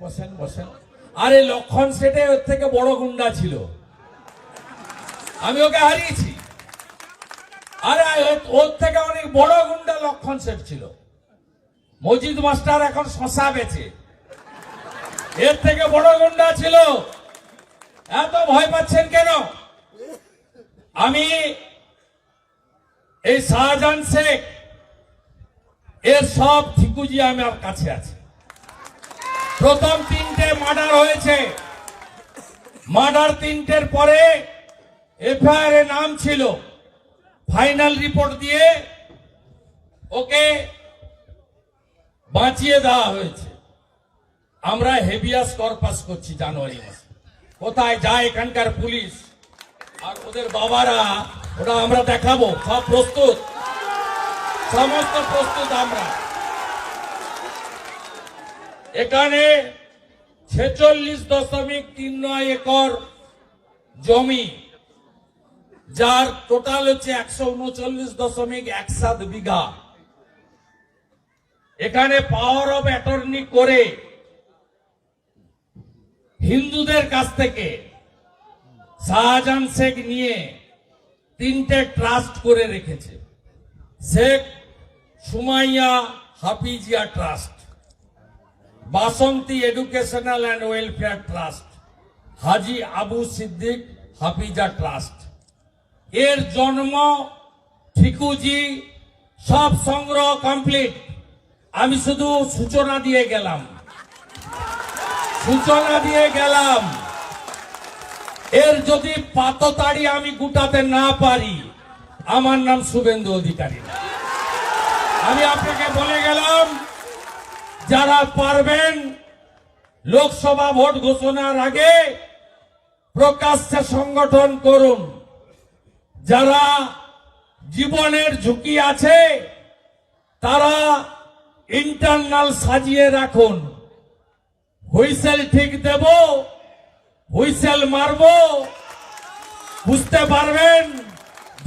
বসেন বসেন। আরে লক্ষণ সেটে ওর থেকে বড় গুন্ডা ছিল। আমি ওকে হারিয়েছি। আরে ওর থেকে অনেক বড় গুন্ডা লক্ষণ সেট ছিল। মজিদ মাস্টার এখন শশা বেচে। এর থেকে বড় গুন্ডা ছিল। এত ভয় পাচ্ছেন কেন? আমি এই শাহজাহান শেখ, এর সব ঠিকুজি আমার কাছে আছে। প্রথম তিনটে মার্ডার হয়েছে। মার্ডার তিনটের পরে এফআইআর এ নাম ছিল। ফাইনাল রিপোর্ট দিয়ে ওকে বাঁচিয়ে দেওয়া হয়েছে। আমরা হেভিয়াস কর্পাস করছি জানুয়ারি মাসে। কোথায় যায় এখানকার পুলিশ? আর ওদের বাবারা ওটা আমরা দেখাবো। সব প্রস্তুত? সমস্ত প্রস্তুত আমরা। এখানে ছেচল্লিশ দশমিক তিন নয় একর জমি, যার টোটাল হচ্ছে একশো উনচল্লিশ দশমিক এক সাত বিঘা। এখানে পাওয়ার অফ অ্যাটর্নি করে হিন্দুদের কাছ থেকে শাহজাহান শেখ নিয়ে তিনটে ট্রাস্ট করে রেখেছে। Sheikh Sumaiya Hafizia trust. Basanti educational and welfare trust Haji Abu Siddique Hafiza trust এর জন্ম ঠিকুজি, সব সংগ্রহ কমপ্লিট আমি শুধু সূচনা দিয়ে গেলাম। সূচনা দিয়ে গেলাম। এর যদি পাততাড়ি আমি গুটাতে না পারি, আমার নাম শুভেন্দু অধিকারী। আমি আপনাকে বলে গেলাম যারা পারবেন লোকসভা ভোট ঘোষণার আগে প্রকাশ্যে সংগঠন করুন। যারা জীবনের ঝুঁকি আছে, তারা ইন্টারনাল সাজিয়ে রাখুন। হুইসেল ঠিক দেব, হুইসেল মারব, বুঝতে পারবেন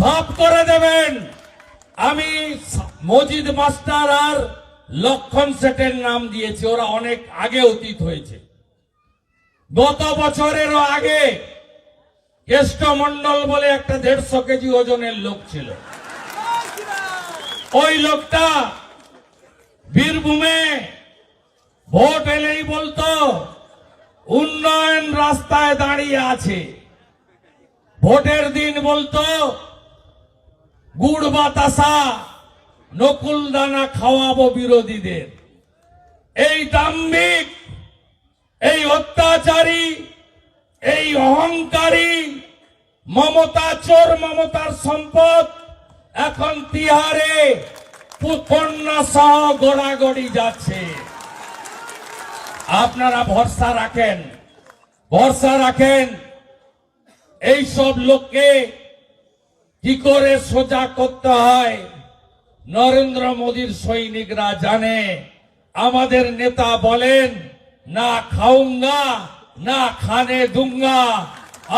ভাব করে দেবেন। আমি মজিদ মাস্টার আর লক্ষণ সেটের নাম দিয়েছে, ওরা অনেক আগে অতীত হয়েছে। গত বছরেরও আগে কেষ্ট মন্ডল বলে একটা দেড়শো কেজি ওজনের লোক ছিল। ওই লোকটা বীরভূমে ভোট এলেই বলতো, উন্নয়ন রাস্তায় দাঁড়িয়ে আছে। ভোটের দিন বলতো, গুড় বাতাসা নকুল দানা খাওয়াবো বিরোধীদের। এই দাম্ভিক, এই অত্যাচারী, এই অহংকারী, মমতা চোর, মমতার সম্পদ, এখন তিহারে কন্যা সহ গোড়াগড়ি যাচ্ছে। আপনারা ভরসা রাখেন ভরসা রাখেন। এই সব লোককে কি করে সোজা করতে হয়? নরেন্দ্র মোদীর সৈনিকরা জানে, আমাদের নেতা বলেন, না খাউঙ্গা না খানে দুঙ্গা,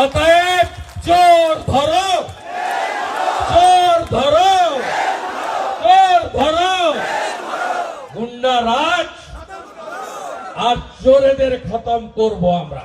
অতএব চোর ধরো চোর ধরো চোর ধরো। গুন্ডা রাজ, আর চোরেদের খতম করব আমরা।